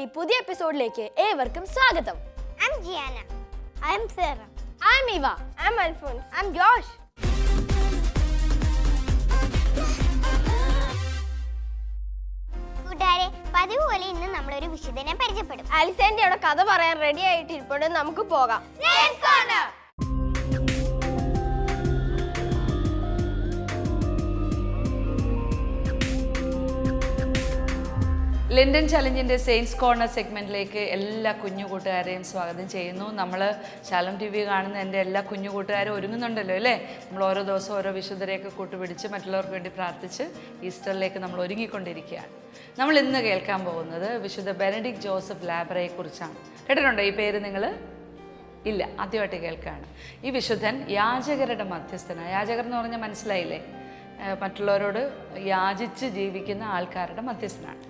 ഈ പുതിയ എപ്പിസോഡിലേക്ക് ഏവർക്കും സ്വാഗതം I'm Gianna. I'm Sarah. I'm ഇവ I'm Alphonse. I'm Josh. കൂട്ടുകാരെ പതിവ് പോലെ ഇന്ന് നമ്മളൊരു വിശുദ്ധനെ പരിചയപ്പെടും അലിസേന്റെ അവിടെ കഥ പറയാൻ റെഡി ആയിട്ട് ഇരിപ്പുണ്ട് നമുക്ക് പോകാം ലണ്ടൻ ചലഞ്ചിന്റെ സെയിൻസ് കോർണർ സെഗ്മെന്റിലേക്ക് എല്ലാ കുഞ്ഞു കൂട്ടുകാരെയും സ്വാഗതം ചെയ്യുന്നു. നമ്മൾ ശാലം ടി വി കാണുന്ന എന്റെ എല്ലാ കുഞ്ഞു കൂട്ടുകാരും ഒരുങ്ങുന്നുണ്ടല്ലോ അല്ലേ? നമ്മൾ ഓരോ ദിവസവും ഓരോ വിശുദ്ധരെയൊക്കെ കൂട്ടുപിടിച്ച് മറ്റുള്ളവർക്ക് വേണ്ടി പ്രാർത്ഥിച്ച് ഈസ്റ്ററിലേക്ക് നമ്മൾ ഒരുങ്ങിക്കൊണ്ടിരിക്കുകയാണ്. നമ്മൾ ഇന്ന് കേൾക്കാൻ പോകുന്നത് വിശുദ്ധ ബെനഡിക് ജോസഫ് ലാബ്രയെ കുറിച്ചാണ് കേട്ടിട്ടുണ്ടോ ഈ പേര് നിങ്ങൾ ഇല്ല ആദ്യമായിട്ട് കേൾക്കുകയാണ്. ഈ വിശുദ്ധൻ യാചകരുടെ മധ്യസ്ഥനാണ്. യാചകർ എന്ന് പറഞ്ഞാൽ മനസ്സിലായില്ലേ? മറ്റുള്ളവരോട് യാചിച്ച് ജീവിക്കുന്ന ആൾക്കാരുടെ മധ്യസ്ഥനാണ്.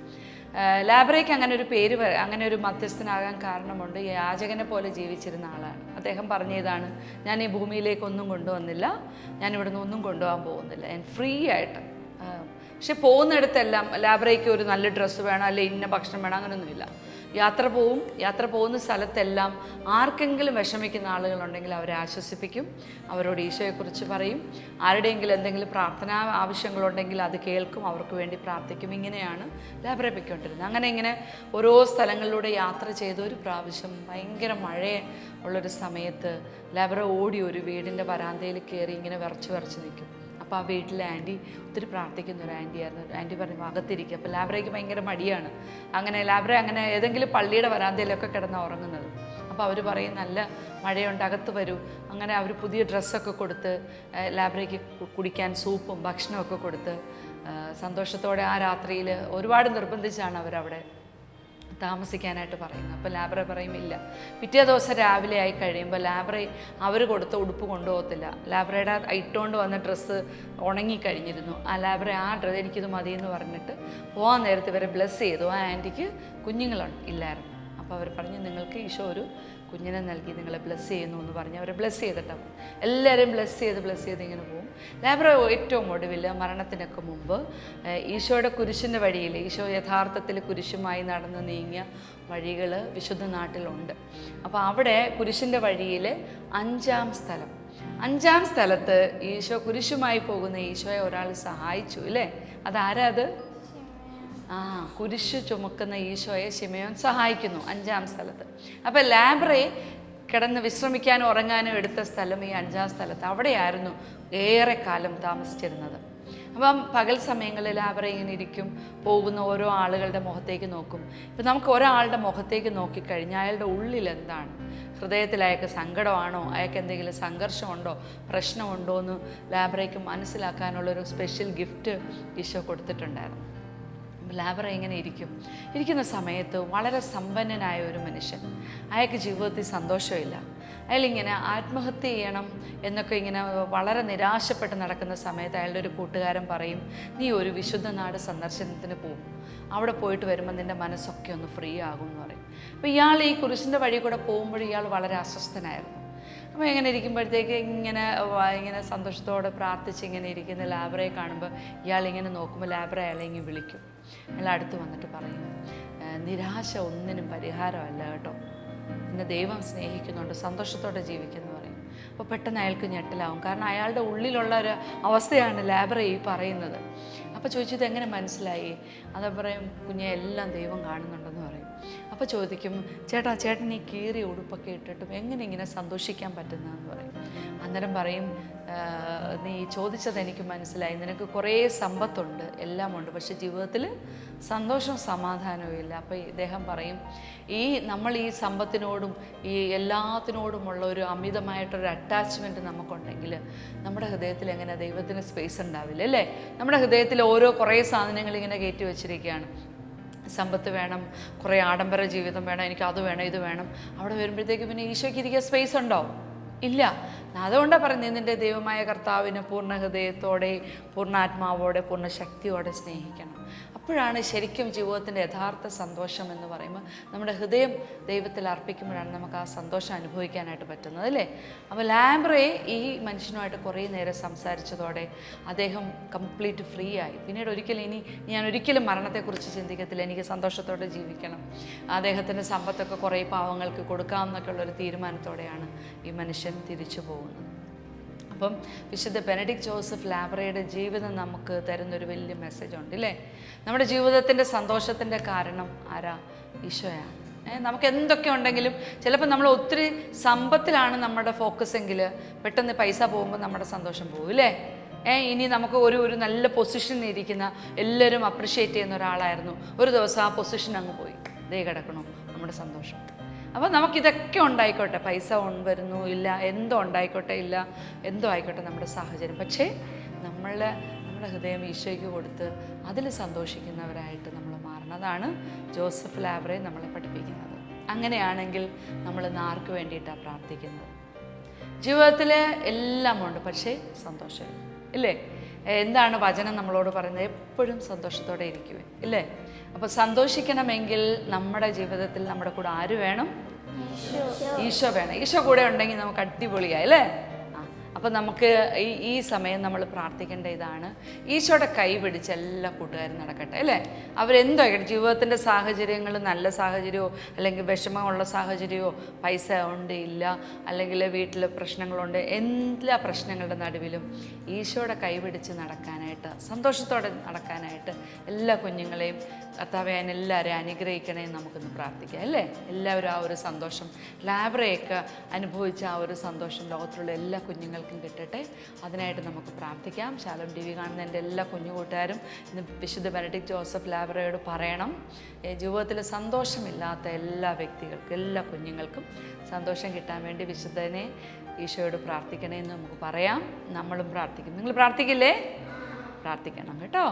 ലാബ്രയ്ക്ക് അങ്ങനെ ഒരു പേര് അങ്ങനെ ഒരു മധ്യസ്ഥനാകാൻ കാരണമുണ്ട്. യാചകനെ പോലെ ജീവിച്ചിരുന്ന ആളാണ്. അദ്ദേഹം പറഞ്ഞതാണ് ഞാൻ ഈ ഭൂമിയിലേക്ക് ഒന്നും കൊണ്ടുവന്നില്ല. ഞാൻ ഇവിടുന്ന് ഒന്നും കൊണ്ടുപോകാൻ പോകുന്നില്ല. ഞാൻ ഫ്രീ ആയിട്ട് പക്ഷെ പോകുന്നിടത്തെല്ലാം ലാബ്രയ്ക്ക് ഒരു നല്ല ഡ്രസ്സ് വേണം അല്ലെ ഇന്ന ഭക്ഷണം വേണം അങ്ങനെയൊന്നുമില്ല യാത്ര പോവും. യാത്ര പോകുന്ന സ്ഥലത്തെല്ലാം ആർക്കെങ്കിലും വിഷമിക്കുന്ന ആളുകളുണ്ടെങ്കിൽ അവരെ ആശ്വസിപ്പിക്കും. അവരോട് ഈശോയെക്കുറിച്ച് പറയും. ആരുടെയെങ്കിലും എന്തെങ്കിലും പ്രാർത്ഥനാ ആവശ്യങ്ങളുണ്ടെങ്കിൽ അത് കേൾക്കും. അവർക്ക് വേണ്ടി പ്രാർത്ഥിക്കും. ഇങ്ങനെയാണ് ലാബ്രയെ പൊയ്ക്കൊണ്ടിരുന്നത് അങ്ങനെ ഇങ്ങനെ ഓരോ സ്ഥലങ്ങളിലൂടെ യാത്ര ചെയ്ത ഒരു പ്രാവശ്യം ഭയങ്കര മഴ ഉള്ളൊരു സമയത്ത് ലാബ്ര ഓടി ഒരു വീടിന്റെ വരാന്തയിൽ കയറി ഇങ്ങനെ വിറച്ച് വിറച്ച് നിൽക്കും. അപ്പോൾ ആ വീട്ടിലെ ആന്റി ഒത്തിരി പ്രാർത്ഥിക്കുന്ന ഒരു ആന്റി ആയിരുന്നു ആന്റി പറഞ്ഞു അകത്തിരിക്കുക അപ്പോൾ ലാബ്രയ്ക്ക് ഭയങ്കര മടിയാണ്. അങ്ങനെ ലാബ്ര അങ്ങനെ ഏതെങ്കിലും പള്ളിയുടെ വരാന്തയിലൊക്കെ കിടന്ന് ഉറങ്ങുന്നത്. അപ്പോൾ അവർ പറയും നല്ല മഴയുണ്ട് അകത്ത് വരൂ. അങ്ങനെ അവർ പുതിയ ഡ്രസ്സൊക്കെ കൊടുത്ത് ലാബ്രറിക്ക് കുടിക്കാൻ സൂപ്പും ഭക്ഷണമൊക്കെ കൊടുത്ത് സന്തോഷത്തോടെ ആ രാത്രിയിൽ ഒരുപാട് നിർബന്ധിച്ചാണ് അവരവിടെ താമസിക്കാനായിട്ട് പറയുന്നത്. അപ്പോൾ ലാബ്ര പറയും ഇല്ല. പിറ്റേ ദിവസം രാവിലെ ആയി കഴിയുമ്പോൾ ലാബ്ര അവർ കൊടുത്ത ഉടുപ്പ് കൊണ്ടുപോകത്തില്ല. ലാബ്രയുടെ ഇട്ടുകൊണ്ട് വന്ന ഡ്രസ്സ് ഉണങ്ങിക്കഴിഞ്ഞിരുന്നു ആ ലാബ്ര ആ ഡ്രസ് എനിക്കിത് മതി എന്ന് പറഞ്ഞിട്ട് പോകാൻ നേരത്തെ ഇവരെ ബ്ലെസ് ചെയ്തു. ആ ആന്റിക്ക് കുഞ്ഞുങ്ങളുണ്ട് ഇല്ലായിരുന്നു. അപ്പോൾ അവർ പറഞ്ഞു നിങ്ങൾക്ക് ഈശോ ഒരു കുഞ്ഞിനെ നൽകി നിങ്ങളെ ബ്ലെസ് ചെയ്യുന്നു എന്ന് പറഞ്ഞ്. അവരെ ബ്ലെസ് ചെയ്തിട്ടാണ് എല്ലാവരെയും ബ്ലെസ് ചെയ്ത് ബ്ലെസ് ചെയ്ത് ഇങ്ങനെ പോകും ലാബ്ര ഏറ്റവും ഒടുവിൽ മരണത്തിനൊക്കെ മുമ്പ് ഈശോയുടെ കുരിശിന്റെ വഴിയിൽ ഈശോ യഥാർത്ഥത്തിൽ കുരിശുമായി നടന്ന് നീങ്ങിയ വഴികൾ വിശുദ്ധ നാട്ടിലുണ്ട്. അപ്പോൾ അവിടെ കുരിശിന്റെ വഴിയിൽ അഞ്ചാം സ്ഥലം. അഞ്ചാം സ്ഥലത്ത് ഈശോ കുരിശുമായി പോകുന്ന ഈശോയെ ഒരാൾ സഹായിച്ചു അല്ലേ അതാരാ അത്? ആ കുരിശ് ചുമക്കുന്ന ഈശോയെ ശിമയോൻ സഹായിക്കുന്നു അഞ്ചാം സ്ഥലത്ത്. അപ്പോൾ ലാബ്രയെ കിടന്ന് വിശ്രമിക്കാനും ഉറങ്ങാനും എടുത്ത സ്ഥലം ഈ അഞ്ചാം സ്ഥലത്ത് അവിടെയായിരുന്നു ഏറെ കാലം താമസിച്ചിരുന്നത്. അപ്പം പകൽ സമയങ്ങളിൽ അവർ ഇങ്ങനെ ഇരിക്കും പോകുന്ന ഓരോ ആളുകളുടെ മുഖത്തേക്ക് നോക്കും. ഇപ്പം നമുക്ക് ഒരാളുടെ മുഖത്തേക്ക് നോക്കിക്കഴിഞ്ഞാൽ അയാളുടെ ഉള്ളിൽ എന്താണ്? ഹൃദയത്തിൽ അയാൾക്ക് സങ്കടമാണോ? അയാൾക്ക് എന്തെങ്കിലും സംഘർഷമുണ്ടോ? പ്രശ്നമുണ്ടോ എന്ന് ലാബ്രയ്ക്ക് മനസ്സിലാക്കാനുള്ളൊരു സ്പെഷ്യൽ ഗിഫ്റ്റ് ഈശോ കൊടുത്തിട്ടുണ്ടായിരുന്നു. ലാബറ എങ്ങനെ ഇരിക്കും? ഇരിക്കുന്ന സമയത്ത് വളരെ സമ്പന്നനായ ഒരു മനുഷ്യൻ. അയാൾക്ക് ജീവിതത്തിൽ സന്തോഷമില്ല. അയാളിങ്ങനെ ആത്മഹത്യ ചെയ്യണം എന്നൊക്കെ ഇങ്ങനെ വളരെ നിരാശപ്പെട്ട് നടക്കുന്ന സമയത്ത് അയാളുടെ ഒരു കൂട്ടുകാരൻ പറയും നീ ഒരു വിശുദ്ധ നാട് സന്ദർശനത്തിന് പോകും. അവിടെ പോയിട്ട് വരുമ്പോൾ നിന്റെ മനസ്സൊക്കെ ഒന്ന് ഫ്രീ ആകും എന്ന് പറയും. അപ്പോൾ ഇയാൾ ഈ കുരിശിന്റെ വഴി കൂടെ പോകുമ്പോൾ ഇയാൾ വളരെ അസ്വസ്ഥനായിരുന്നു. അപ്പോൾ ഇങ്ങനെ ഇരിക്കുമ്പോഴത്തേക്ക് ഇങ്ങനെ ഇങ്ങനെ സന്തോഷത്തോടെ പ്രാർത്ഥിച്ച് ഇങ്ങനെ ഇരിക്കുന്ന ലാബ്രയെ കാണുമ്പോൾ ഇയാൾ ഇങ്ങനെ നോക്കുമ്പോൾ ലാബ്ര അയാളെ ഇങ്ങനെ വിളിക്കും. അയാൾ അടുത്ത് വന്നിട്ട് പറയും നിരാശ ഒന്നിനും പരിഹാരമല്ല കേട്ടോ. എന്നെ ദൈവം സ്നേഹിക്കുന്നുണ്ട് സന്തോഷത്തോടെ ജീവിക്കുന്നു പറയും. അപ്പോൾ പെട്ടെന്ന് അയാൾക്ക് ഞെട്ടലാവും. കാരണം അയാളുടെ ഉള്ളിലുള്ള ഒരു അവസ്ഥയാണ് ലാബ്ര ഈ പറയുന്നത്. അപ്പോൾ ചോദിച്ചത് എങ്ങനെ മനസ്സിലായി? അത് പറയും കുഞ്ഞെ എല്ലാം ദൈവം കാണുന്നുണ്ടെന്ന് പറയും. അപ്പോൾ ചോദിക്കും ചേട്ടാ ചേട്ടൻ ഈ കീറിയ ഉടുപ്പൊക്കെ ഇട്ടിട്ടും എങ്ങനെ ഇങ്ങനെ സന്തോഷിക്കാൻ പറ്റുന്നതെന്ന് പറയും. അന്നേരം പറയും നീ ചോദിച്ചത് എനിക്ക് മനസ്സിലായി. നിനക്ക് കുറേ സമ്പത്തുണ്ട് എല്ലാം ഉണ്ട്. പക്ഷെ ജീവിതത്തിൽ സന്തോഷവും സമാധാനവും ഇല്ല. അപ്പോൾ ഇദ്ദേഹം പറയും ഈ നമ്മൾ ഈ സമ്പത്തിനോടും ഈ എല്ലാത്തിനോടുമുള്ള ഒരു അമിതമായിട്ടൊരു അറ്റാച്ച്മെന്റ് നമുക്കുണ്ടെങ്കിൽ നമ്മുടെ ഹൃദയത്തിൽ എങ്ങനെ ദൈവത്തിന് സ്പേസ് ഉണ്ടാവില്ല അല്ലേ? നമ്മുടെ ഹൃദയത്തിൽ ഓരോ കുറേ സാധനങ്ങൾ ഇങ്ങനെ കയറ്റി വെച്ചിരിക്കുകയാണ്. സമ്പത്ത് വേണം കുറേ ആഡംബര ജീവിതം വേണം എനിക്ക് അത് വേണം ഇത് വേണം. അവിടെ വരുമ്പോഴത്തേക്ക് പിന്നെ ഈശോയ്ക്ക് ഇരിക്കാൻ സ്പേസ് ഉണ്ടോ? ഇല്ല. അതുകൊണ്ടാണ് പറയുന്നത് നിന്റെ ദൈവമായ കർത്താവിനെ പൂർണ ഹൃദയത്തോടെ പൂർണാത്മാവോടെ പൂർണ ശക്തിയോടെ സ്നേഹിക്കണം. അപ്പോഴാണ് ശരിക്കും ജീവിതത്തിന്റെ യഥാർത്ഥ സന്തോഷം എന്ന് പറയുമ്പോൾ നമ്മുടെ ഹൃദയം ദൈവത്തിൽ അർപ്പിക്കുമ്പോഴാണ് നമുക്ക് ആ സന്തോഷം അനുഭവിക്കാനായിട്ട് പറ്റുന്നത് അല്ലേ? അപ്പോൾ ലാംബ്രേ ഈ മനുഷ്യനുമായിട്ട് കുറേ നേരം സംസാരിച്ചതോടെ അദ്ദേഹം കംപ്ലീറ്റ് ഫ്രീ ആയി. പിന്നീട് ഒരിക്കലും ഇനി ഞാൻ ഒരിക്കലും മരണത്തെക്കുറിച്ച് ചിന്തിക്കത്തില്ല. എനിക്ക് സന്തോഷത്തോടെ ജീവിക്കണം. അദ്ദേഹത്തിന്റെ സമ്പത്തൊക്കെ കുറേ പാവങ്ങൾക്ക് കൊടുക്കാം എന്നൊക്കെയുള്ളൊരു തീരുമാനത്തോടെയാണ് ഈ മനുഷ്യൻ തിരിച്ചു പോകുന്നത്. അപ്പം വിശുദ്ധ ബെനഡിക് ജോസഫ് ലാബ്രയുടെ ജീവിതം നമുക്ക് തരുന്നൊരു വലിയ മെസ്സേജ് ഉണ്ട് ഇല്ലേ? നമ്മുടെ ജീവിതത്തിന്റെ സന്തോഷത്തിന്റെ കാരണം ആരാ? ഈശോയാണ് നമുക്ക് എന്തൊക്കെ ഉണ്ടെങ്കിലും ചിലപ്പോൾ നമ്മൾ ഒത്തിരി സമ്പത്തിലാണ് നമ്മുടെ ഫോക്കസ് എങ്കിൽ പെട്ടെന്ന് പൈസ പോകുമ്പോൾ നമ്മുടെ സന്തോഷം പോകും ഇല്ലേ? ഏ ഇനി നമുക്ക് ഒരു ഒരു നല്ല പൊസിഷനിൽ ഇരിക്കുന്ന എല്ലാവരും അപ്രിഷ്യേറ്റ് ചെയ്യുന്ന ഒരാളായിരുന്നു. ഒരു ദിവസം ആ പൊസിഷൻ അങ്ങ് പോയി. ദേ കിടക്കണോ. നമ്മുടെ സന്തോഷം. അപ്പോൾ നമുക്കിതൊക്കെ ഉണ്ടായിക്കോട്ടെ. പൈസ വരുന്നു ഇല്ല എന്തോ ഉണ്ടായിക്കോട്ടെ ഇല്ല എന്തോ ആയിക്കോട്ടെ നമ്മുടെ സാഹചര്യം. പക്ഷേ നമ്മളുടെ നമ്മുടെ ഹൃദയം ഈശോയ്ക്ക് കൊടുത്ത് അതിൽ സന്തോഷിക്കുന്നവരായിട്ട് നമ്മൾ മാറണതാണ് ജോസഫ് ലാബ്രെ നമ്മളെ പഠിപ്പിക്കുന്നത്. അങ്ങനെയാണെങ്കിൽ നമ്മൾ ഇന്ന് ആർക്ക് വേണ്ടിയിട്ടാണ് പ്രാർത്ഥിക്കുന്നത്? ജീവിതത്തിൽ എല്ലാമുണ്ട് പക്ഷേ സന്തോഷം ഇല്ലേ? എന്താണ് വചനം നമ്മളോട് പറയുന്നത്? എപ്പോഴും സന്തോഷത്തോടെ ഇരിക്കുവേ. ഇല്ലേ? അപ്പോൾ സന്തോഷിക്കണമെങ്കിൽ നമ്മുടെ ജീവിതത്തിൽ നമ്മുടെ കൂടെ ആര് വേണം? ഈശോ. വേണം. ഈശോ കൂടെ ഉണ്ടെങ്കിൽ നമുക്ക് അടിപൊളിയായി അല്ലേ? ആ അപ്പം നമുക്ക് ഈ ഈ സമയം നമ്മൾ പ്രാർത്ഥിക്കേണ്ട ഇതാണ്. ഈശോയുടെ കൈ പിടിച്ച് എല്ലാ കൂട്ടുകാരും നടക്കട്ടെ അല്ലേ? അവരെന്തോ ആയിക്കോട്ടെ ജീവിതത്തിന്റെ സാഹചര്യങ്ങൾ നല്ല സാഹചര്യമോ അല്ലെങ്കിൽ വിഷമമുള്ള സാഹചര്യമോ പൈസ ഉണ്ട് ഇല്ല അല്ലെങ്കിൽ വീട്ടിൽ പ്രശ്നങ്ങളുണ്ട് എല്ലാ പ്രശ്നങ്ങളുടെ നടുവിലും ഈശോയുടെ കൈ പിടിച്ച് നടക്കാനായിട്ട് സന്തോഷത്തോടെ നടക്കാനായിട്ട് എല്ലാ കുഞ്ഞുങ്ങളെയും കർത്താവെ എല്ലാവരെയും അനുഗ്രഹിക്കണേ നമുക്കൊന്ന് പ്രാർത്ഥിക്കാം അല്ലേ? എല്ലാവരും ആ ഒരു സന്തോഷം ലാബ്രയൊക്കെ അനുഭവിച്ച ആ ഒരു സന്തോഷം ലോകത്തിലുള്ള എല്ലാ കുഞ്ഞുങ്ങൾക്കും കിട്ടട്ടെ. അതിനായിട്ട് നമുക്ക് പ്രാർത്ഥിക്കാം. ശാലം ടി വി കാണുന്ന എന്റെ എല്ലാ കുഞ്ഞു കൂട്ടുകാരും ഇന്ന് വിശുദ്ധ ബെനഡിക് ജോസഫ് ലാബ്രയോട് പറയണം. ജീവിതത്തിൽ സന്തോഷമില്ലാത്ത എല്ലാ വ്യക്തികൾക്കും എല്ലാ കുഞ്ഞുങ്ങൾക്കും സന്തോഷം കിട്ടാൻ വേണ്ടി വിശുദ്ധനെ ഈശോയോട് പ്രാർത്ഥിക്കണേ എന്ന് നമുക്ക് പറയാം. നമ്മളും പ്രാർത്ഥിക്കും. നിങ്ങൾ പ്രാർത്ഥിക്കില്ലേ? പ്രാർത്ഥിക്കണം കേട്ടോ.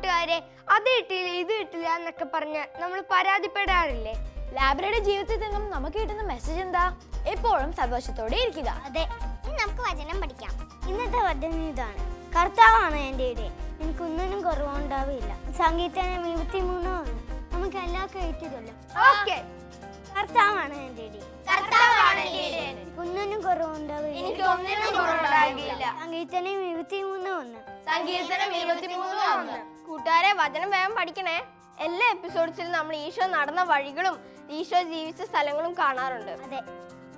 കൂട്ടുകാരെ അത് കിട്ടിയില്ല ഇത് കിട്ടില്ല എന്നൊക്കെ പറഞ്ഞ് നമ്മൾ പരാതിപ്പെടാറില്ലേ? ലാബ്രയുടെ ജീവിതത്തിൽ നിന്നും നമുക്ക് കിട്ടുന്ന മെസ്സേജ് എന്താ? എപ്പോഴും സന്തോഷത്തോടെ ഇരിക്കുക. അതെ ഇനി നമുക്ക് വചനം പഠിക്കാം. ഇന്നത്തെ വചനം ഇതാണ്. കർത്താവാണ് എന്റെ ഇടെ എനിക്ക് ഒന്നിനും കുറവുണ്ടാവില്ല സംഗീതം ഇരുപത്തിമൂന്നാണ് നമുക്ക് എല്ലാ കേട്ടില്ലല്ലോ ഓക്കെ. കർത്താവാണ് എന്റെ ഇടയിൽ. കർത്താവാണ്. ഒന്നിനും കുറവുണ്ടാവില്ല എനിക്ക് ഒന്നിനും കുറവുണ്ടാകില്ല. സംഗീതം ഇരുപത്തിമൂന്ന് ഒന്ന് സങ്കീർത്തനം ഇരുപത്തിമൂന്ന് ഒന്ന് കൂട്ടുകാരെ വചനം വേഗം പഠിക്കണേ. എല്ലാ എപ്പിസോഡ്സിലും നമ്മൾ ഈശോ നടന്ന വഴികളും ഈശോ ജീവിച്ച സ്ഥലങ്ങളും കാണാറുണ്ട്. അതെ.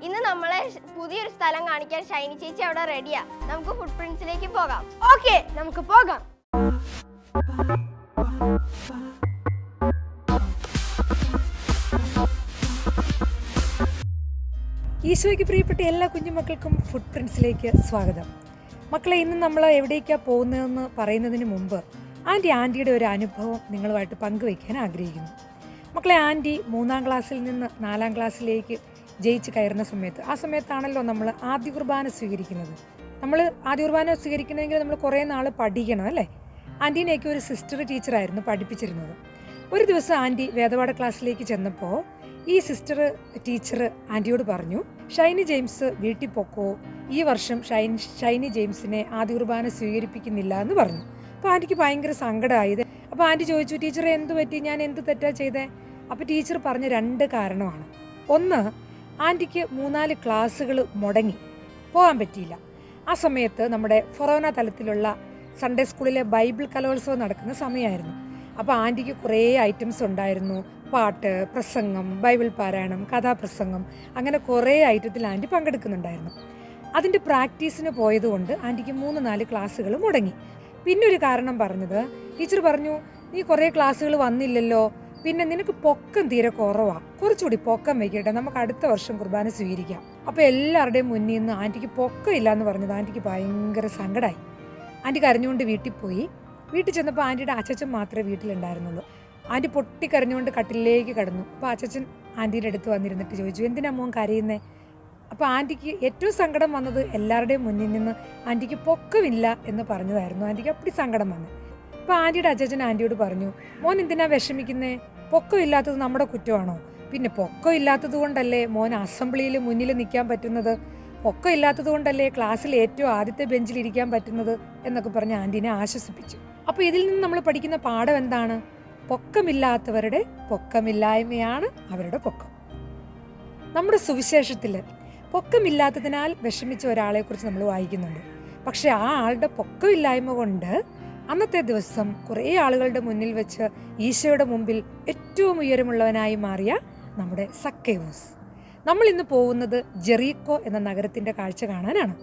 ഇന്ന് നമ്മളെ പുതിയൊരു സ്ഥലം കാണിക്കാൻ ഷൈനി ചേച്ചി അവിടെ റെഡിയാ നമുക്ക് ഫുട് പ്രിന്റ്സിലേക്ക് പോകാം. ഓക്കെ നമുക്ക് പോകാം. ഈശോയ്ക്ക് പ്രിയപ്പെട്ട എല്ലാ കുഞ്ഞുമക്കൾക്കും ഫുഡ് പ്രിൻസിലേക്ക് സ്വാഗതം. മക്കളെ ഇന്ന് നമ്മൾ എവിടേക്കാണ് പോകുന്നതെന്ന് പറയുന്നതിന് മുമ്പ് ആന്റി ആന്റിയുടെ ഒരു അനുഭവം നിങ്ങളുമായിട്ട് പങ്കുവയ്ക്കാൻ ആഗ്രഹിക്കുന്നു. മക്കളെ ആന്റി മൂന്നാം ക്ലാസ്സിൽ നിന്ന് നാലാം ക്ലാസ്സിലേക്ക് ജയിച്ച് കയറുന്ന സമയത്ത് ആ സമയത്താണല്ലോ നമ്മൾ ആദ്യ കുർബാന സ്വീകരിക്കുന്നത്. നമ്മൾ ആദ്യ കുർബാന സ്വീകരിക്കണമെങ്കിൽ നമ്മൾ കുറേ നാൾ പഠിക്കണം അല്ലേ? ആന്റീനെയൊക്കെ ഒരു സിസ്റ്റർ ടീച്ചറായിരുന്നു പഠിപ്പിച്ചിരുന്നത്. ഒരു ദിവസം ആന്റി വേദപാഠ ക്ലാസ്സിലേക്ക് ചെന്നപ്പോൾ ഈ സിസ്റ്റർ ടീച്ചർ ആന്റിയോട് പറഞ്ഞു ഷൈനി ജെയിംസ് വീട്ടിൽ പൊക്കോ? ഈ വർഷം ഷൈൻ ഷൈനി ജെയിംസിനെ ആദ്യ കുർബാന സ്വീകരിപ്പിക്കുന്നില്ല എന്ന് പറഞ്ഞു. അപ്പോൾ ആന്റിക്ക് ഭയങ്കര സങ്കടമായത് അപ്പോൾ ആന്റി ചോദിച്ചു ടീച്ചറെ എന്ത് പറ്റി? ഞാൻ എന്ത് തെറ്റാ ചെയ്തേ? അപ്പോൾ ടീച്ചർ പറഞ്ഞ രണ്ട് കാരണമാണ്. ഒന്ന് ആന്റിക്ക് മൂന്നാൽ ക്ലാസ്സുകൾ മുടങ്ങി. പോകാൻ പറ്റിയില്ല. ആ സമയത്ത് നമ്മുടെ ഫൊറോന തലത്തിലുള്ള സൺഡേ സ്കൂളിലെ ബൈബിൾ കലോത്സവം നടക്കുന്ന സമയമായിരുന്നു അപ്പോൾ ആന്റിക്ക് കുറേ ഐറ്റംസ് ഉണ്ടായിരുന്നു. പാട്ട് പ്രസംഗം ബൈബിൾ പാരായണം കഥാപ്രസംഗം അങ്ങനെ കുറേ ഐറ്റത്തിൽ ആന്റി പങ്കെടുക്കുന്നുണ്ടായിരുന്നു. അതിന്റെ പ്രാക്ടീസിന് പോയതുകൊണ്ട് ആന്റിക്ക് മൂന്ന് നാല് ക്ലാസ്സുകൾ മുടങ്ങി. പിന്നെ ഒരു കാരണം പറഞ്ഞത് ടീച്ചർ പറഞ്ഞു നീ കുറേ ക്ലാസ്സുകൾ വന്നില്ലല്ലോ പിന്നെ നിനക്ക് പൊക്കം തീരെ കുറവാണ് കുറച്ചുകൂടി പൊക്കം വയ്ക്കട്ടെ നമുക്ക് അടുത്ത വർഷം കുർബാന സ്വീകരിക്കാം. അപ്പോൾ എല്ലാവരുടെയും മുന്നിൽ നിന്ന് ആന്റിക്ക് പൊക്കം ഇല്ല എന്ന് പറഞ്ഞത് ആന്റിക്ക് ഭയങ്കര സങ്കടമായി ആന്റി കരഞ്ഞുകൊണ്ട് വീട്ടിൽ പോയി. വീട്ടിൽ ചെന്നപ്പോൾ ആന്റിയുടെ അച്ഛച്ചൻ മാത്രമേ വീട്ടിലുണ്ടായിരുന്നുള്ളൂ. ആന്റി പൊട്ടിക്കരഞ്ഞുകൊണ്ട് കട്ടിലേക്ക് കടന്നു. അപ്പോൾ അച്ഛച്ചൻ ആന്റീന്റെ അടുത്ത് വന്നിരുന്നിട്ട് ചോദിച്ചു എന്തിനാ മോൻ കരയുന്നേ? അപ്പോൾ ആന്റിക്ക് ഏറ്റവും സങ്കടം വന്നത് എല്ലാവരുടെയും മുന്നിൽ നിന്ന് ആന്റിക്ക് പൊക്കമില്ല എന്ന് പറഞ്ഞതായിരുന്നു. ആന്റിക്ക് അപ്പടി സങ്കടം വന്നു. അപ്പോൾ ആന്റിയുടെ അച്ഛൻ ആന്റിയോട് പറഞ്ഞു മോൻ എന്തിനാ വിഷമിക്കുന്നേ? പൊക്കമില്ലാത്തത് നമ്മുടെ കുറ്റമാണോ? പിന്നെ പൊക്കം ഇല്ലാത്തത് കൊണ്ടല്ലേ മോൻ അസംബ്ലിയിൽ മുന്നിൽ നിൽക്കാൻ പറ്റുന്നത്? പൊക്കം ഇല്ലാത്തത് കൊണ്ടല്ലേ ക്ലാസ്സിൽ ഏറ്റവും ആദ്യത്തെ ബെഞ്ചിൽ ഇരിക്കാൻ പറ്റുന്നത്? എന്നൊക്കെ പറഞ്ഞ് ആന്റീനെ ആശ്വസിപ്പിച്ചു. അപ്പോൾ ഇതിൽ നിന്ന് നമ്മൾ പഠിക്കുന്ന പാഠം എന്താണ്? പൊക്കമില്ലാത്തവരുടെ പൊക്കമില്ലായ്മയാണ് അവരുടെ പൊക്കം. നമ്മുടെ സുവിശേഷത്തിൽ പൊക്കമില്ലാത്തതിനാൽ വിഷമിച്ച ഒരാളെക്കുറിച്ച് നമ്മൾ വായിക്കുന്നുണ്ട്. പക്ഷെ ആ ആളുടെ പൊക്കമില്ലായ്മ കൊണ്ട് അന്നത്തെ ദിവസം കുറേ ആളുകളുടെ മുന്നിൽ വെച്ച് ഈശോയുടെ മുമ്പിൽ ഏറ്റവും ഉയരമുള്ളവനായി മാറിയ നമ്മുടെ സക്കേവൂസ്. നമ്മൾ ഇന്ന് പോകുന്നത് ജെറീക്കോ എന്ന നഗരത്തിന്റെ കാഴ്ച കാണാനാണ്.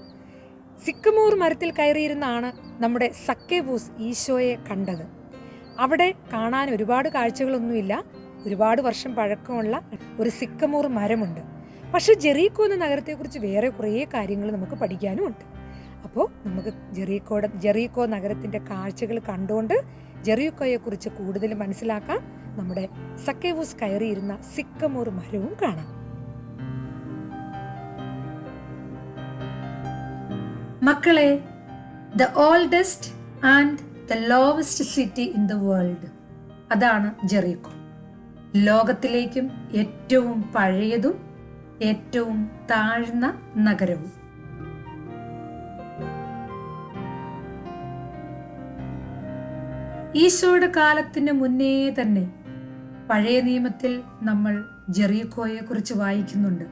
സിക്കമൂർ മരത്തിൽ കയറിയിരുന്നാണ് നമ്മുടെ സക്കേവൂസ് ഈശോയെ കണ്ടത്. അവിടെ കാണാൻ ഒരുപാട് കാഴ്ചകളൊന്നുമില്ല. ഒരുപാട് വർഷം പഴക്കമുള്ള ഒരു സിക്കമൂർ മരമുണ്ട്. പക്ഷെ ജെറീക്കോ എന്ന നഗരത്തെക്കുറിച്ച് വേറെ കുറേ കാര്യങ്ങൾ നമുക്ക് പഠിക്കാനും ഉണ്ട്. അപ്പോൾ നമുക്ക് ജെറീക്കോയുടെ ജെറീക്കോ നഗരത്തിന്റെ കാഴ്ചകൾ കണ്ടുകൊണ്ട് ജെറീക്കോയെക്കുറിച്ച് കൂടുതൽ മനസ്സിലാക്കാം. നമ്മുടെ സക്കേവൂസ് കയറിയിരുന്ന സിക്കമൂർ മരവും കാണാം. മക്കളെ the oldest and the lowest city in the world അതാണ് ജെറീക്കോ. ലോകത്തിലേക്കും ഏറ്റവും പഴയതും ഏറ്റവും താഴ്ന്ന നഗരവും. ഈശോയുടെ കാലത്തിന് മുന്നേ തന്നെ പഴയ നിയമത്തിൽ നമ്മൾ ജെറീക്കോയെ കുറിച്ച് വായിക്കുന്നുണ്ട്.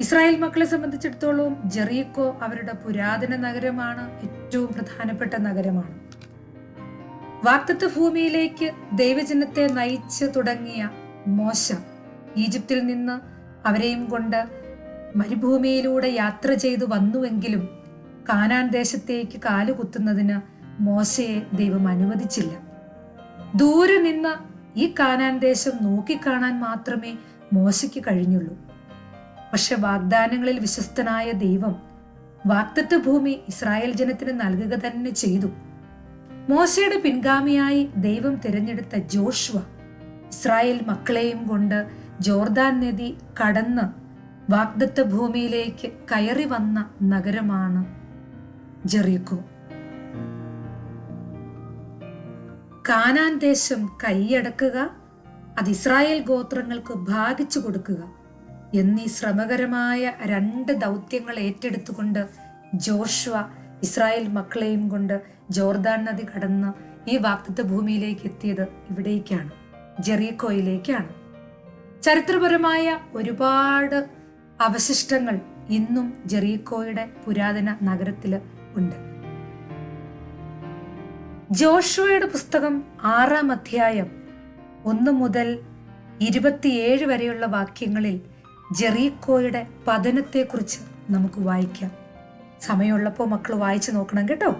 ഇസ്രായേൽ മക്കളെ സംബന്ധിച്ചിടത്തോളം ജെറിയക്കോ അവരുടെ പുരാതന നഗരമാണ് ഏറ്റവും പ്രധാനപ്പെട്ട നഗരമാണ്. വാക്തത്വ ഭൂമിയിലേക്ക് ദൈവജനത്തെ നയിച്ചു തുടങ്ങിയ മോശ ഈജിപ്തിൽ നിന്ന് അവരെയും കൊണ്ട് മരുഭൂമിയിലൂടെ യാത്ര ചെയ്തു വന്നുവെങ്കിലും കാനാൻ ദേശത്തേക്ക് കാലുകുത്തുന്നതിന് മോശയെ ദൈവം അനുവദിച്ചില്ല. ദൂരെ നിന്ന് ഈ കാനാൻ ദേശം നോക്കിക്കാണാൻ മാത്രമേ മോശയ്ക്ക് കഴിഞ്ഞുള്ളൂ. പക്ഷെ വാഗ്ദാനങ്ങളിൽ വിശ്വസ്തനായ ദൈവം വാക്തത്വ ഭൂമി ഇസ്രായേൽ ജനത്തിന് നൽകുക തന്നെ ചെയ്തു. മോശയുടെ പിൻഗാമിയായി ദൈവം തിരഞ്ഞെടുത്ത ജോഷുവ ഇസ്രായേൽ മക്കളെയും കൊണ്ട് ജോർദാൻ നദി കടന്ന് വാഗ്ദത്ത ഭൂമിയിലേക്ക് കയറി വന്ന നഗരമാണ് ജെറിക്കോ. കാനാൻ ദേശം കൈയടക്കുക അത് ഇസ്രായേൽ ഗോത്രങ്ങൾക്ക് ഭാഗിച്ചു കൊടുക്കുക എന്നീ ശ്രമകരമായ രണ്ട് ദൗത്യങ്ങൾ ഏറ്റെടുത്തുകൊണ്ട് ജോഷുവ ഇസ്രായേൽ മക്കളെയും കൊണ്ട് ജോർദാൻ നദി കടന്ന് ഈ വാക്തത്വ ഭൂമിയിലേക്ക് എത്തിയത് ഇവിടേക്കാണ് ജെറീക്കോയിലേക്കാണ്. ചരിത്രപരമായ ഒരുപാട് അവശിഷ്ടങ്ങൾ ഇന്നും ജെറീക്കോയുടെ പുരാതന നഗരത്തിൽ ഉണ്ട്. ജോഷുവയുടെ പുസ്തകം ആറാം അധ്യായം ഒന്ന് മുതൽ ഇരുപത്തിയേഴ് വരെയുള്ള വാക്യങ്ങളിൽ ജെറീക്കോയുടെ പതനത്തെക്കുറിച്ച് നമുക്ക് വായിക്കാം. സമയമുള്ളപ്പോൾ മക്കൾ വായിച്ചു നോക്കണം കേട്ടോ.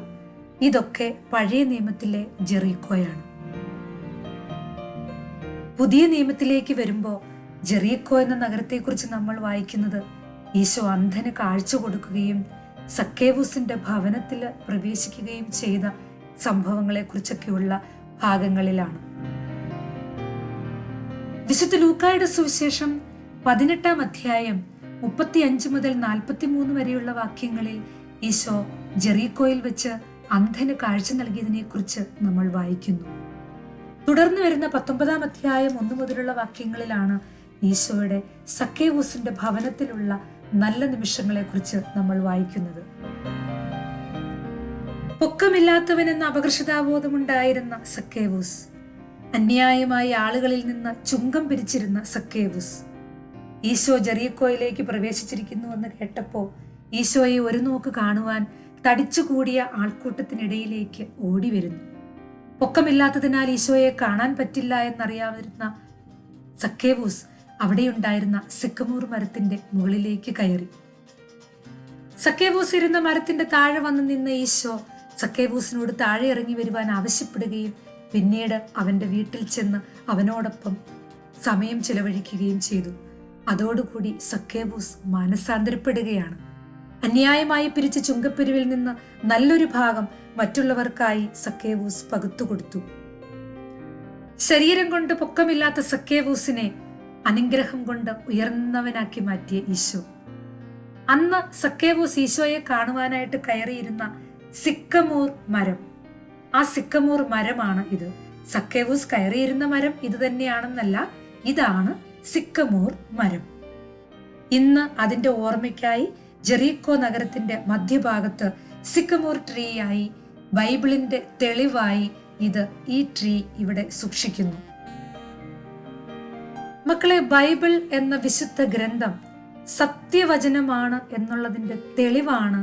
ഇതൊക്കെ പഴയ നിയമത്തിലെ ജെറീക്കോയാണ്. പുതിയ നിയമത്തിലേക്ക് വരുമ്പോൾ ജെറീക്കോ എന്ന നഗരത്തെക്കുറിച്ച് നമ്മൾ വായിക്കുന്നത് ഈശോ അന്ധന് കാഴ്ച കൊടുക്കുകയും സക്കേവൂസിന്റെ ഭവനത്തിൽ പ്രവേശിക്കുകയും ചെയ്ത സംഭവങ്ങളെക്കുറിച്ചൊക്കെയുള്ള ഭാഗങ്ങളിലാണ്. വിശുദ്ധ ലൂക്കായുടെ സുവിശേഷം പതിനെട്ടാം അധ്യായം മുപ്പത്തിയഞ്ച് മുതൽ നാൽപ്പത്തിമൂന്ന് വരെയുള്ള വാക്യങ്ങളിൽ ഈശോ ജെറീക്കോയിൽ വെച്ച് അന്ധന് കാഴ്ച നൽകിയതിനെ കുറിച്ച് നമ്മൾ വായിക്കുന്നു. തുടർന്ന് വരുന്ന പത്തൊമ്പതാം അധ്യായം ഒന്നു മുതലുള്ള വാക്യങ്ങളിലാണ് ഈശോയുടെ സക്കേവൂസിന്റെ ഭവനത്തിലുള്ള നല്ല നിമിഷങ്ങളെ കുറിച്ച് നമ്മൾ വായിക്കുന്നത്. പൊക്കമില്ലാത്തവൻ എന്ന അപകർഷതാബോധമുണ്ടായിരുന്ന സക്കേവൂസ് അന്യായമായി ആളുകളിൽ നിന്ന് ചുങ്കം പിരിച്ചിരുന്ന സക്കേവൂസ്. ഈശോ ജെറിയക്കോയിലേക്ക് പ്രവേശിച്ചിരിക്കുന്നു എന്ന് കേട്ടപ്പോൾ ഈശോയെ ഒരു നോക്ക് കാണുവാൻ തടിച്ചുകൂടിയ ആൾക്കൂട്ടത്തിനിടയിലേക്ക് ഓടി വരുന്നു പൊക്കമില്ലാത്തതിനാൽ ഈശോയെ കാണാൻ പറ്റില്ല എന്നറിയാവുന്ന സക്കേവൂസ് അവിടെയുണ്ടായിരുന്ന സിക്കമൂർ മരത്തിന്റെ മുകളിലേക്ക് കയറി. സക്കേവൂസ് ഇരുന്ന മരത്തിന്റെ താഴെ വന്ന് നിന്ന ഈശോ സക്കേവൂസിനോട് താഴെ ഇറങ്ങി വരുവാൻ ആവശ്യപ്പെടുകയും പിന്നീട് അവന്റെ വീട്ടിൽ ചെന്ന് അവനോടൊപ്പം സമയം ചെലവഴിക്കുകയും ചെയ്തു. അതോടുകൂടി സക്കേവൂസ് മാനസാന്തരപ്പെടുകയാണ്. അന്യായമായി പിരിച്ച ചുങ്കപ്പെരുവിൽ നിന്ന് നല്ലൊരു ഭാഗം മറ്റുള്ളവർക്കായി സക്കേവൂസ് പകുത്തുകൊടുത്തു ശരീരം കൊണ്ട് പൊക്കമില്ലാത്ത സക്കേവൂസിനെ അനുഗ്രഹം കൊണ്ട് ഉയർന്നവനാക്കി മാറ്റിയ ഈശോ. അന്ന് സക്കേവൂസ് ഈശോയെ കാണുവാനായിട്ട് കയറിയിരുന്ന സിക്കമൂർ മരം. ആ സിക്കമൂർ മരമാണ് ഇത്. സക്കേവൂസ് കയറിയിരുന്ന മരം ഇത് തന്നെയാണെന്നല്ല ഇതാണ് സിക്കമൂർ മരം. ഇന്ന് അതിന്റെ ഓർമ്മയ്ക്കായി ജെറീക്കോ നഗരത്തിന്റെ മധ്യഭാഗത്ത് സിക്കമോർ ട്രീയായി ബൈബിളിന്റെ തെളിവായി ഇത് ഈ ട്രീ ഇവിടെ സൂക്ഷിക്കുന്നു. മക്കളെ ബൈബിൾ എന്ന വിശുദ്ധ ഗ്രന്ഥം സത്യവചനമാണ് എന്നുള്ളതിന്റെ തെളിവാണ്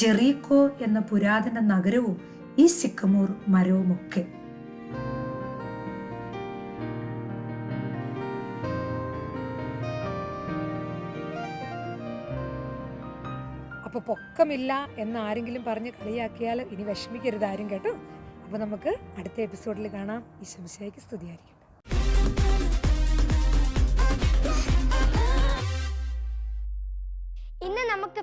ജെറീക്കോ എന്ന പുരാതന നഗരവും ഈ സിക്കമൂർ മരവുമൊക്കെ. അപ്പൊ പൊക്കമില്ല എന്ന് ആരെങ്കിലും പറഞ്ഞ് കളിയാക്കിയാൽ ഇനി വിഷമിക്കരുത് ആരും കേട്ടോ. അപ്പൊ നമുക്ക് അടുത്ത എപ്പിസോഡിൽ കാണാം. ഈ ശംശയ്ക്ക് സ്തുതിയായിരിക്കും.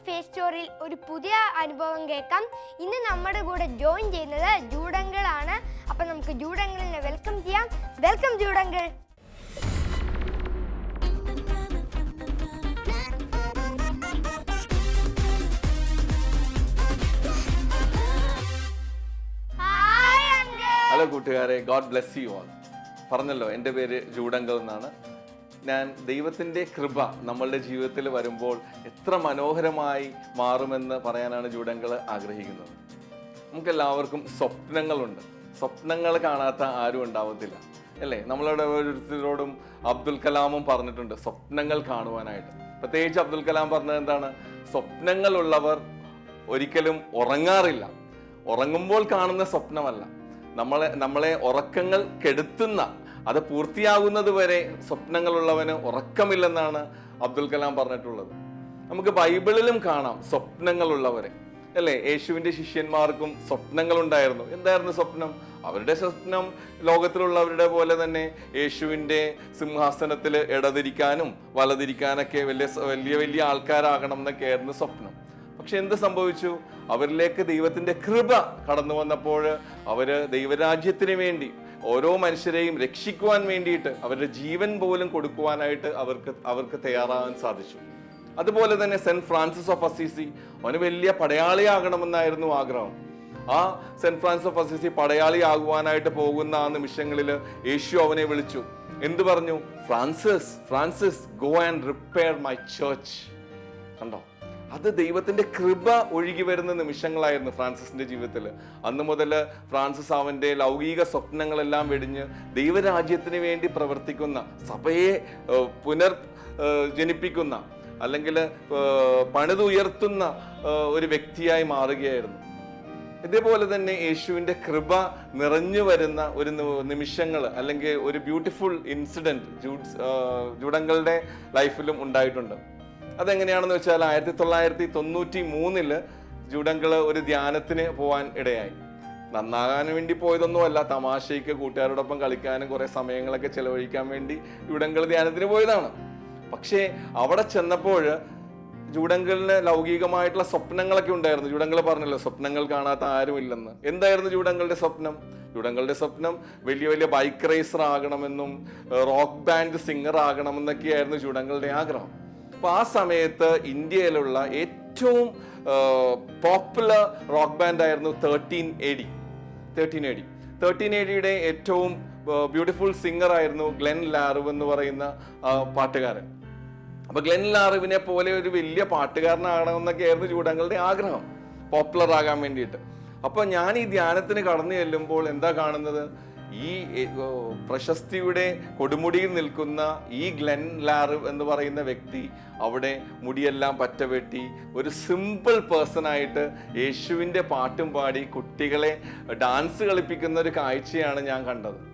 ഫേസ് സ്റ്റോറിൽ ഒരു പുതിയ അനുഭവം കേൾക്കാം. ഇന്ന് നമ്മുടെ കൂടെ ജോയിൻ ചെയ്യുന്നത് ജൂഡങ്കിളാണ് അപ്പൊ നമുക്ക് ജൂഡങ്കിളിനെ വെൽക്കം ചെയ്യാം. വെൽക്കം ജൂഡങ്കിൾ ഹലോ കൂട്ടുകാരെ. ഗോഡ് ബ്ലെസ് യു ഓൾ പറഞ്ഞല്ലോ എന്റെ പേര് ജൂഡങ്കൽ എന്നാണ്. ഞാൻ ദൈവത്തിന്റെ കൃപ നമ്മളുടെ ജീവിതത്തിൽ വരുമ്പോൾ എത്ര മനോഹരമായി മാറുമെന്ന് പറയാനാണ് ജൂഡങ്ങൾ ആഗ്രഹിക്കുന്നത്. നമുക്കെല്ലാവർക്കും സ്വപ്നങ്ങളുണ്ട്. സ്വപ്നങ്ങൾ കാണാത്ത ആരും ഉണ്ടാവത്തില്ല. അല്ലേ? നമ്മളുടെ ഓരോരുത്തരോടും അബ്ദുൽ കലാമും പറഞ്ഞിട്ടുണ്ട് സ്വപ്നങ്ങൾ കാണുവാനായിട്ട്. പ്രത്യേകിച്ച് അബ്ദുൽ കലാം പറഞ്ഞത് എന്താണ്? സ്വപ്നങ്ങളുള്ളവർ ഒരിക്കലും ഉറങ്ങാറില്ല. ഉറങ്ങുമ്പോൾ കാണുന്ന സ്വപ്നമല്ല. നമ്മളെ നമ്മളെ ഉറക്കങ്ങൾ കെടുത്തുന്ന അത് പൂർത്തിയാകുന്നത് വരെ സ്വപ്നങ്ങളുള്ളവന് ഉറക്കമില്ലെന്നാണ് അബ്ദുൽ കലാം പറഞ്ഞിട്ടുള്ളത്. നമുക്ക് ബൈബിളിലും കാണാം സ്വപ്നങ്ങളുള്ളവരെ. അല്ലേ? യേശുവിന്റെ ശിഷ്യന്മാർക്കും സ്വപ്നങ്ങൾ ഉണ്ടായിരുന്നു എന്തായിരുന്നു സ്വപ്നം? അവരുടെ സ്വപ്നം ലോകത്തിലുള്ളവരുടെ പോലെ തന്നെ യേശുവിന്റെ സിംഹാസനത്തിൽ ഇടതിരിക്കാനും വലതിരിക്കാനൊക്കെ വലിയ വലിയ വലിയ ആൾക്കാരാകണം എന്നൊക്കെയായിരുന്നു സ്വപ്നം. പക്ഷെ എന്ത് സംഭവിച്ചു? അവരിലേക്ക് ദൈവത്തിന്റെ കൃപ കടന്നു വന്നപ്പോൾ അവർ ദൈവരാജ്യത്തിന് വേണ്ടി ഓരോ മനുഷ്യരെയും രക്ഷിക്കുവാൻ വേണ്ടിയിട്ട് അവരുടെ ജീവൻ പോലും കൊടുക്കുവാനായിട്ട് അവർക്ക് അവർക്ക് തയ്യാറാകാൻ സാധിച്ചു. അതുപോലെ തന്നെ സെന്റ് ഫ്രാൻസിസ് ഓഫ് അസീസി അവന് വലിയ പടയാളിയാകണമെന്നായിരുന്നു ആഗ്രഹം. ആ സെന്റ് ഫ്രാൻസിസ് ഓഫ് അസീസി പടയാളിയാകുവാനായിട്ട് പോകുന്ന ആ നിമിഷങ്ങളിൽ യേശു അവനെ വിളിച്ചു. എന്തു പറഞ്ഞു? Francis Francis go and repair my church. കണ്ടോ? അത് ദൈവത്തിന്റെ കൃപ ഒഴുകി വരുന്ന നിമിഷങ്ങളായിരുന്നു ഫ്രാൻസിസിന്റെ ജീവിതത്തിൽ അന്ന് മുതൽ ഫ്രാൻസിസ് അവന്റെ ലൗകിക സ്വപ്നങ്ങളെല്ലാം വെടിഞ്ഞ് ദൈവരാജ്യത്തിന് വേണ്ടി പ്രവർത്തിക്കുന്ന സഭയെ പുനർ ജനിപ്പിക്കുന്ന അല്ലെങ്കിൽ പണിതുയർത്തുന്ന ഒരു വ്യക്തിയായി മാറുകയായിരുന്നു. ഇതേപോലെ തന്നെ യേശുവിന്റെ കൃപ നിറഞ്ഞു വരുന്ന ഒരു നിമിഷങ്ങൾ അല്ലെങ്കിൽ ഒരു ബ്യൂട്ടിഫുൾ ഇൻസിഡന്റ് ജൂഡ്സ് ജൂഡങ്ങളുടെ ലൈഫിലും ഉണ്ടായിട്ടുണ്ട്. അതെങ്ങനെയാണെന്ന് വെച്ചാൽ ആയിരത്തി തൊള്ളായിരത്തി തൊണ്ണൂറ്റി മൂന്നിൽ ജൂഡങ്കൾ ഒരു ധ്യാനത്തിന് പോവാൻ ഇടയായി. നന്നാകാൻ വേണ്ടി പോയതൊന്നുമല്ല തമാശയ്ക്ക് കൂട്ടുകാരോടൊപ്പം കളിക്കാനും കുറെ സമയങ്ങളൊക്കെ ചെലവഴിക്കാൻ വേണ്ടി ജൂഡങ്കൾ ധ്യാനത്തിന് പോയതാണ്. പക്ഷേ അവിടെ ചെന്നപ്പോൾ ജൂഡങ്കലിന് ലൗകികമായിട്ടുള്ള സ്വപ്നങ്ങളൊക്കെ ഉണ്ടായിരുന്നു. ജൂഡങ്കൾ പറഞ്ഞല്ലോ സ്വപ്നങ്ങൾ കാണാത്ത ആരുമില്ലെന്ന്. എന്തായിരുന്നു ജൂഡങ്കളുടെ സ്വപ്നം? ജൂഡങ്ങളുടെ സ്വപ്നം വലിയ വലിയ ബൈക്ക് റേസർ ആകണമെന്നും റോക്ക് ബാൻഡ് സിംഗർ ആകണമെന്നൊക്കെയായിരുന്നു ജൂഡങ്ങളുടെ ആഗ്രഹം. അപ്പൊ ആ സമയത്ത് ഇന്ത്യയിലുള്ള ഏറ്റവും പോപ്പുലർ റോക്ക് ബാൻഡ് ആയിരുന്നു thirteen A D thirteen A D thirteen A ഡിയുടെ ഏറ്റവും ബ്യൂട്ടിഫുൾ സിംഗർ ആയിരുന്നു ഗ്ലെൻ ലാറിവ് എന്ന് പറയുന്ന പാട്ടുകാരൻ. അപ്പൊ ഗ്ലെൻ ലാറിവിനെ പോലെ ഒരു വലിയ പാട്ടുകാരനാകണമെന്നൊക്കെ ആയിരുന്നു ചൂടങ്ങളുടെ ആഗ്രഹം. പോപ്പുലർ ആകാൻ വേണ്ടിയിട്ട്. അപ്പൊ ഞാൻ ഈ ധ്യാനത്തിന് കടന്നു ചെല്ലുമ്പോൾ എന്താ കാണുന്നത്? ഈ പ്രശസ്തിയുടെ കൊടുമുടിയിൽ നിൽക്കുന്ന ഈ ഗ്ലെൻ ലാറു എന്ന് പറയുന്ന വ്യക്തി അവിടെ മുടിയെല്ലാം പറ്റവെട്ടി ഒരു സിമ്പിൾ പേഴ്സണായിട്ട് യേശുവിന്റെ പാട്ടും പാടി കുട്ടികളെ ഡാൻസ് കളിപ്പിക്കുന്ന ഒരു കാഴ്ചയാണ് ഞാൻ കണ്ടത്.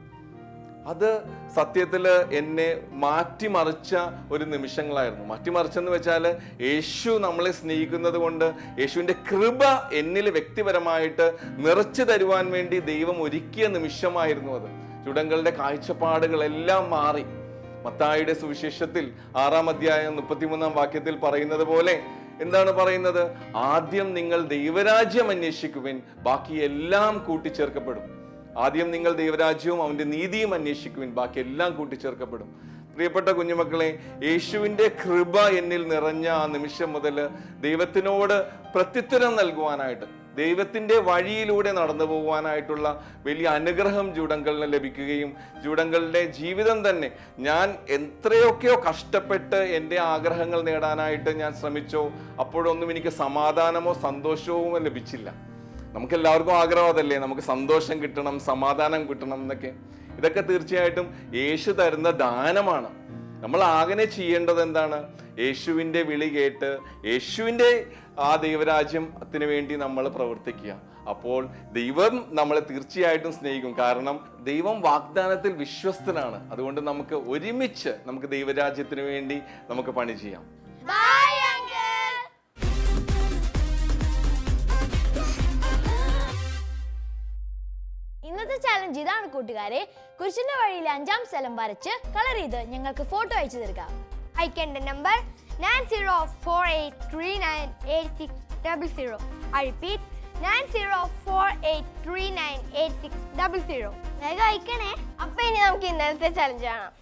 അത് സത്യത്തിൽ എന്നെ മാറ്റിമറിച്ച ഒരു നിമിഷങ്ങളായിരുന്നു. മാറ്റിമറിച്ചെന്ന് വെച്ചാൽ യേശു നമ്മളെ സ്നേഹിക്കുന്നത് കൊണ്ട് യേശുവിന്റെ കൃപ എന്നിൽ വ്യക്തിപരമായിട്ട് നിറച്ചു തരുവാൻ വേണ്ടി ദൈവം ഒരുക്കിയ നിമിഷമായിരുന്നു അത്. ചുടങ്ങളുടെ കാഴ്ചപ്പാടുകളെല്ലാം മാറി. മത്തായിയുടെ സുവിശേഷത്തിൽ ആറാം അധ്യായം മുപ്പത്തിമൂന്നാം വാക്യത്തിൽ പറയുന്നത് പോലെ എന്താണ് പറയുന്നത്? ആദ്യം നിങ്ങൾ ദൈവരാജ്യം അന്വേഷിക്കുവിൻ ബാക്കി എല്ലാം കൂട്ടിച്ചേർക്കപ്പെടും. ആദ്യം നിങ്ങൾ ദൈവരാജ്യവും അവന്റെ നീതിയും അന്വേഷിക്കുവിൻ. ബാക്കി എല്ലാം കൂട്ടിച്ചേർക്കപ്പെടും. പ്രിയപ്പെട്ട കുഞ്ഞുമക്കളെ യേശുവിന്റെ കൃപ എന്നിൽ നിറഞ്ഞ ആ നിമിഷം മുതൽ ദൈവത്തിനോട് പ്രത്യുത്തരം നൽകുവാനായിട്ട് ദൈവത്തിന്റെ വഴിയിലൂടെ നടന്നു പോകുവാനായിട്ടുള്ള വലിയ അനുഗ്രഹം ജൂഡങ്കളിന് ലഭിക്കുകയും ജൂടങ്ങളുടെ ജീവിതം തന്നെ ഞാൻ എത്രയൊക്കെയോ കഷ്ടപ്പെട്ട് എന്റെ ആഗ്രഹങ്ങൾ നേടാനായിട്ട് ഞാൻ ശ്രമിച്ചോ അപ്പോഴൊന്നും എനിക്ക് സമാധാനമോ സന്തോഷവുമോ ലഭിച്ചില്ല. നമുക്ക് എല്ലാവർക്കും ആഗ്രഹം അതല്ലേ? നമുക്ക് സന്തോഷം കിട്ടണം സമാധാനം കിട്ടണം എന്നൊക്കെ. ഇതൊക്കെ തീർച്ചയായിട്ടും യേശു തരുന്ന ദാനമാണ്. നമ്മൾ ആകെ ചെയ്യേണ്ടത് എന്താണ്? യേശുവിന്റെ വിളി കേട്ട് യേശുവിന്റെ ആ ദൈവരാജ്യത്തിന് വേണ്ടി നമ്മൾ പ്രവർത്തിക്കുക. അപ്പോൾ ദൈവം നമ്മളെ തീർച്ചയായിട്ടും സ്നേഹിക്കും. കാരണം ദൈവം വാഗ്ദാനത്തിൽ വിശ്വസ്തനാണ്. അതുകൊണ്ട് നമുക്ക് ഒരുമിച്ച് നമുക്ക് ദൈവരാജ്യത്തിന് വേണ്ടി നമുക്ക് പണി ചെയ്യാം. ചാലഞ്ച് ഇതാണ് കൂട്ടുകാരെ. കുരിശിന്റെ വഴിയിൽ അഞ്ചാം സ്ഥലം വരച്ച് കളർ ചെയ്ത് ഞങ്ങൾക്ക് ഫോട്ടോ അയച്ചു തരിക. അയക്കേണ്ട number nine zero four eight three nine eight six double zero I repeat nine zero four eight three nine eight six double zero വേഗം അയക്കണേ. അപ്പൊ ഇനി നമുക്ക് ഇന്നലത്തെ ചാലഞ്ച് കാണാം.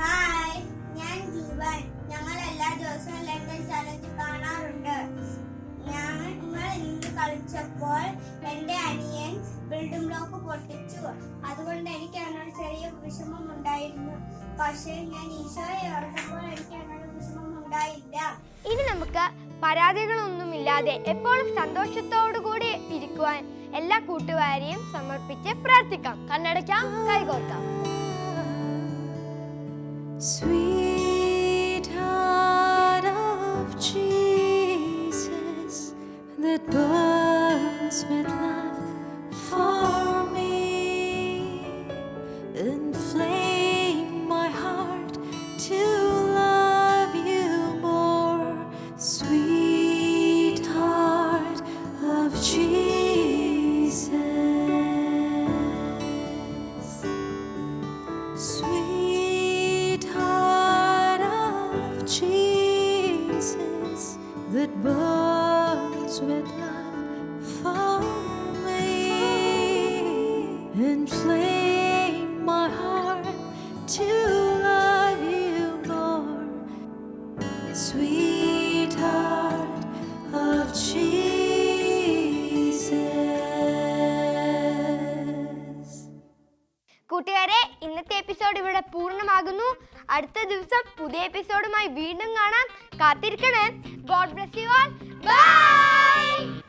ഹായ് ഞാൻ ജീവൻ. ഞങ്ങൾ എല്ലാ ദിവസവും ലണ്ടൻ ചലഞ്ച് കാണാറുണ്ട്. ഞങ്ങൾ ഇന്ന് കളിച്ചപ്പോൾ എന്റെ അനിയൻ ബിൽഡിംഗ് ബ്ലോക്ക് പൊട്ടിച്ചു. അതുകൊണ്ട് എനിക്ക് അതിനോട് ചെറിയ വിഷമം ഉണ്ടായിരുന്നു. പക്ഷേ ഞാൻ ഈശോയെ ഓർത്തപ്പോൾ എനിക്ക് അതിനോട് വിഷമം ഉണ്ടായില്ല. ഇനി നമുക്ക് പരാതികളൊന്നുമില്ലാതെ എപ്പോഴും സന്തോഷത്തോടു കൂടി ഇരിക്കുവാൻ എല്ലാ കൂട്ടുകാരെയും സമർപ്പിച്ച് പ്രാർത്ഥിക്കാം. കണ്ണടയ്ക്കാം കൈകോർക്കാം. സ്വീറ്റ് of Jesus that ഇന്നത്തെ എപ്പിസോഡ് ഇവിടെ പൂർണമാകുന്നു. അടുത്ത ദിവസം പുതിയ എപ്പിസോഡുമായി വീണ്ടും കാണാം. കാത്തിരിക്കണേ. God bless you all bye